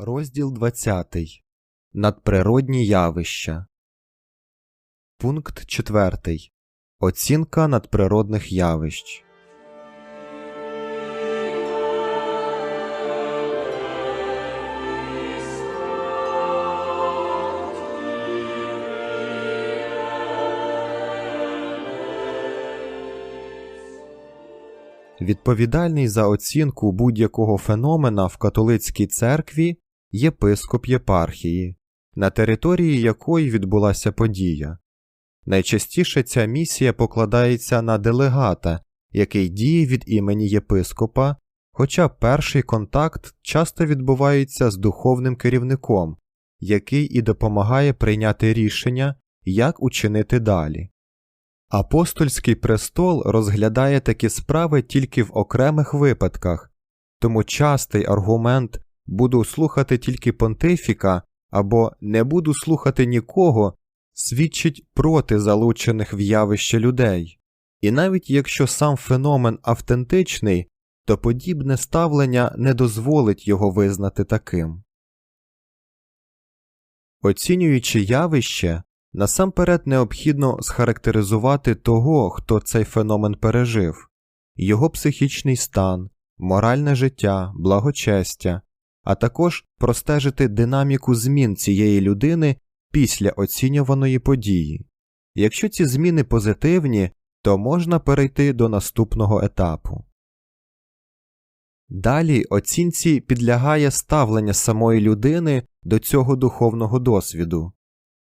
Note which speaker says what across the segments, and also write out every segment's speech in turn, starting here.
Speaker 1: Розділ 20. Надприродні явища. Пункт 4. Оцінка надприродних явищ. Відповідальний за оцінку будь-якого феномена в католицькій церкві єпископ єпархії, на території якої відбулася подія. Найчастіше ця місія покладається на делегата, який діє від імені єпископа, хоча перший контакт часто відбувається з духовним керівником, який і допомагає прийняти рішення, як учинити далі. Апостольський престол розглядає такі справи тільки в окремих випадках, тому частий аргумент буду слухати тільки понтифіка або не буду слухати нікого свідчить проти залучених в явище людей. І навіть якщо сам феномен автентичний, то подібне ставлення не дозволить його визнати таким. Оцінюючи явище, насамперед необхідно схарактеризувати того, хто цей феномен пережив, його психічний стан, моральне життя, благочестя, а також простежити динаміку змін цієї людини після оцінюваної події. Якщо ці зміни позитивні, то можна перейти до наступного етапу. Далі оцінці підлягає ставлення самої людини до цього духовного досвіду.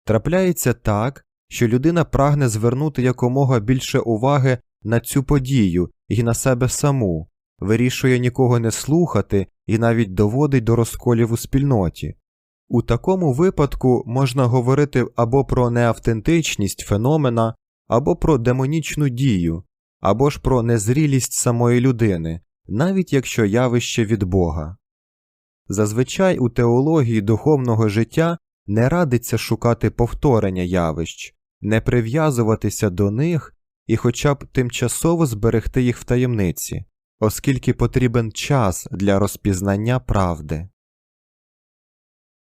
Speaker 1: Трапляється так, що людина прагне звернути якомога більше уваги на цю подію і на себе саму, вирішує нікого не слухати і навіть доводить до розколів у спільноті. У такому випадку можна говорити або про неавтентичність феномена, або про демонічну дію, або ж про незрілість самої людини, навіть якщо явище від Бога. Зазвичай у теології духовного життя не радиться шукати повторення явищ, не прив'язуватися до них і хоча б тимчасово зберегти їх в таємниці, оскільки потрібен час для розпізнання правди.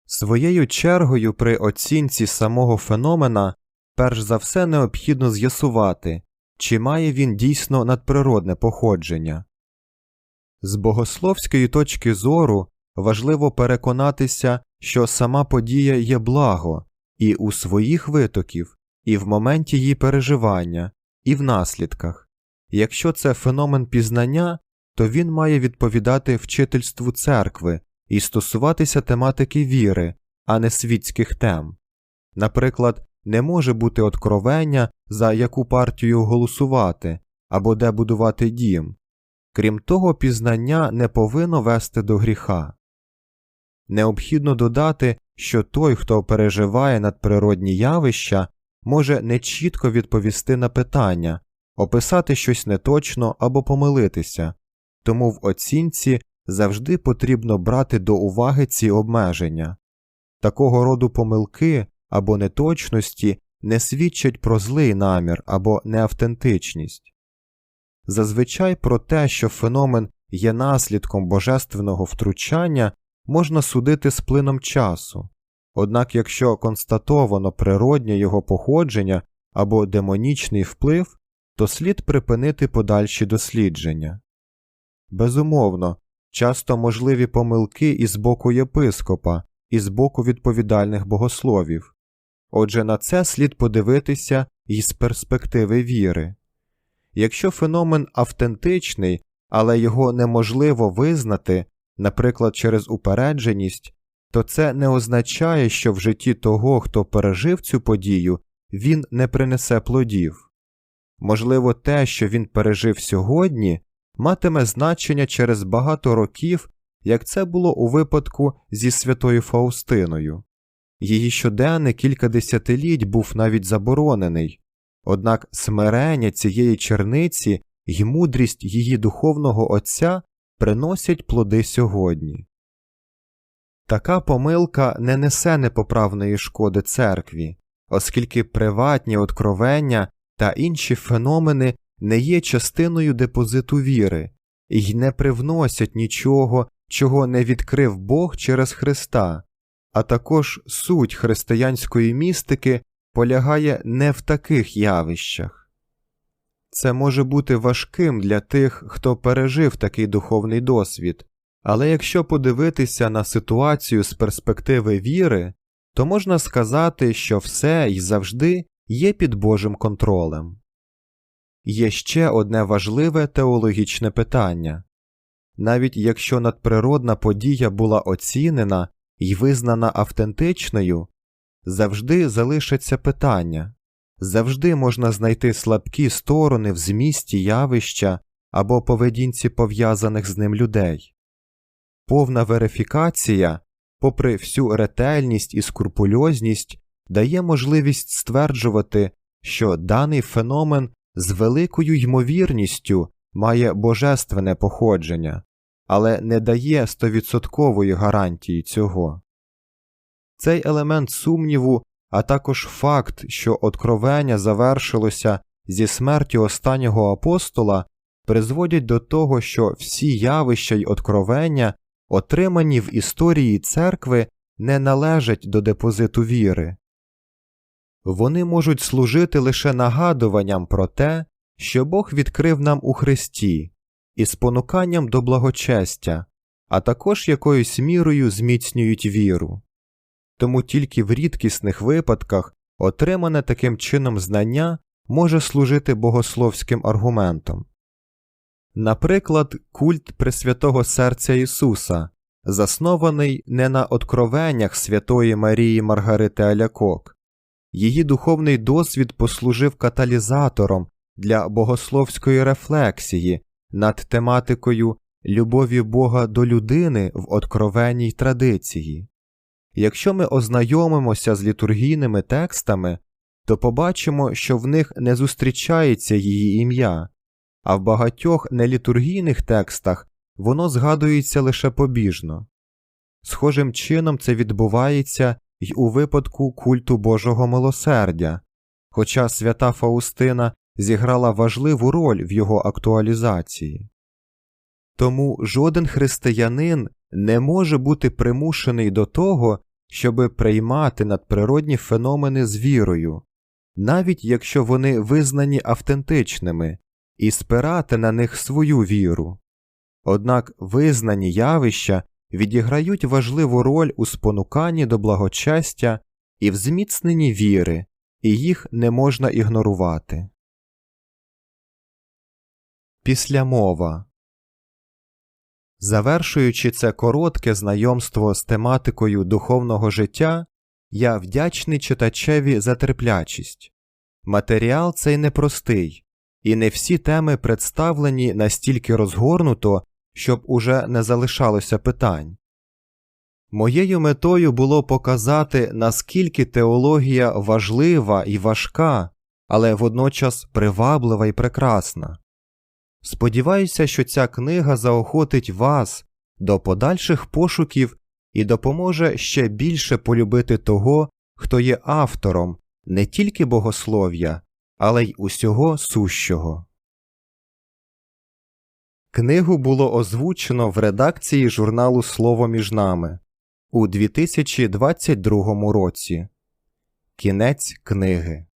Speaker 1: Своєю чергою при оцінці самого феномена перш за все необхідно з'ясувати, чи має він дійсно надприродне походження. З богословської точки зору важливо переконатися, що сама подія є благо і у своїх витоків, і в моменті її переживання, і в наслідках. Якщо це феномен пізнання, то він має відповідати вчительству церкви і стосуватися тематики віри, а не світських тем. Наприклад, не може бути откровення, за яку партію голосувати або де будувати дім. Крім того, пізнання не повинно вести до гріха. Необхідно додати, що той, хто переживає надприродні явища, може нечітко відповісти на питання, описати щось неточно або помилитися, тому в оцінці завжди потрібно брати до уваги ці обмеження. Такого роду помилки або неточності не свідчать про злий намір або неавтентичність. Зазвичай про те, що феномен є наслідком божественного втручання, можна судити з плином часу, однак якщо констатовано природнє його походження або демонічний вплив, то слід припинити подальші дослідження. Безумовно, часто можливі помилки і з боку єпископа, і з боку відповідальних богословів. Отже, на це слід подивитися із перспективи віри. Якщо феномен автентичний, але його неможливо визнати, наприклад, через упередженість, то це не означає, що в житті того, хто пережив цю подію, він не принесе плодів. Можливо, те, що він пережив сьогодні, матиме значення через багато років, як це було у випадку зі святою Фаустиною. Її щоденник кілька десятиліть був навіть заборонений, однак смирення цієї черниці й мудрість її духовного отця приносять плоди сьогодні. Така помилка не несе непоправної шкоди церкві, оскільки приватні откровення та інші феномени не є частиною депозиту віри і не привносять нічого чого не відкрив Бог через Христа, а також суть християнської містики полягає не в таких явищах. Це може бути важким для тих, хто пережив такий духовний досвід, але якщо подивитися на ситуацію з перспективи віри, то можна сказати, що все і завжди є під Божим контролем. Є ще одне важливе теологічне питання навіть якщо надприродна подія була оцінена і визнана автентичною, завжди залишиться питання завжди можна знайти слабкі сторони в змісті явища або поведінці пов'язаних з ним людей. Повна верифікація, попри всю ретельність і скрупульозність, дає можливість стверджувати, що даний феномен з великою ймовірністю має божественне походження, але не дає стовідсоткової гарантії цього. Цей елемент сумніву, а також факт, що откровення завершилося зі смертю останнього апостола, призводять до того, що всі явища й откровення, отримані в історії церкви, не належать до депозиту віри. Вони можуть служити лише нагадуванням про те, що Бог відкрив нам у Христі, і спонуканням до благочестя, а також якоюсь мірою зміцнюють віру. Тому тільки в рідкісних випадках отримане таким чином знання може служити богословським аргументом. Наприклад, культ Пресвятого Серця Ісуса, заснований не на откровеннях Святої Марії Маргарити Алякок, її духовний досвід послужив каталізатором для богословської рефлексії над тематикою любові Бога до людини в откровенній традиції. Якщо ми ознайомимося з літургійними текстами, то побачимо, що в них не зустрічається її ім'я, а в багатьох нелітургійних текстах воно згадується лише побіжно. Схожим чином це відбувається й у випадку культу Божого милосердя, хоча свята Фаустина зіграла важливу роль в його актуалізації. Тому жоден християнин не може бути примушений до того, щоби приймати надприродні феномени з вірою, навіть якщо вони визнані автентичними, і спирати на них свою віру. Однак визнані явища відіграють важливу роль у спонуканні до благочестя і в зміцненні віри, і їх не можна ігнорувати. Післямова Завершуючи це коротке знайомство з тематикою духовного життя, я вдячний читачеві за терплячість. Матеріал цей непростий, і не всі теми представлені настільки розгорнуто, щоб уже не залишалося питань. Моєю метою було показати, наскільки теологія важлива і важка, але водночас приваблива і прекрасна. Сподіваюся, що ця книга заохотить вас до подальших пошуків і допоможе ще більше полюбити того, хто є автором не тільки богослов'я, але й усього сущого. Книгу було озвучено в редакції журналу Слово між нами у 2022 році. Кінець книги